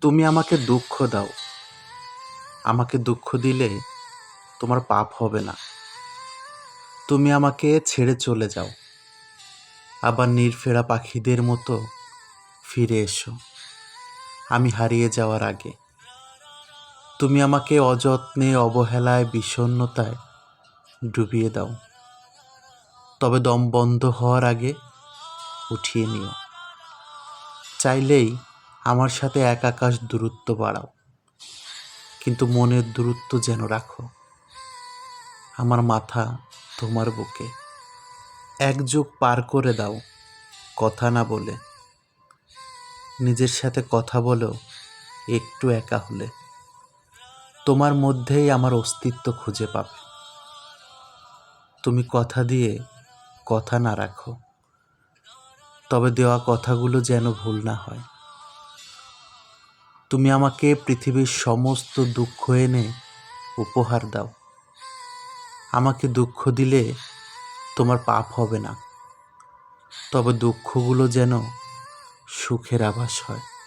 তুমি আমাকে দুঃখ দাও। আমাকে দুঃখ দিলে তোমার পাপ হবে না। তুমি আমাকে ছেড়ে চলে যাও। আবার নির্ফেরা পাখিদের মতো ফিরে এসো। আমি হারিয়ে যাওয়ার আগে। তুমি আমাকে অযত্নে, অবহেলায়, বিষণ্ণতায় ডুবিয়ে দাও। তবে দম বন্ধ হওয়ার আগে উঠিয়ে নিও। চাইলেই আমার সাথে এক আকাশ দূরত্ব বাড়াও, কিন্তু মনের দূরত্ব যেন রাখো। আমার মাথা তোমার বুকে। এক যুগ পার করে দাও, কথা না বলে। নিজের সাথে কথা বলো একটু একা হলে। তোমার মধ্যেই আমার অস্তিত্ব খুঁজে পাবে। তুমি কথা দিয়ে কথা না রাখো, তবে দেওয়া কথাগুলো যেন ভুল না হয়। তুমি আমাকে পৃথিবীর সমস্ত দুঃখ এনে উপহার দাও। আমাকে দুঃখ দিলে তোমার পাপ হবে না। তবে দুঃখগুলো যেন সুখের আভাস হয়।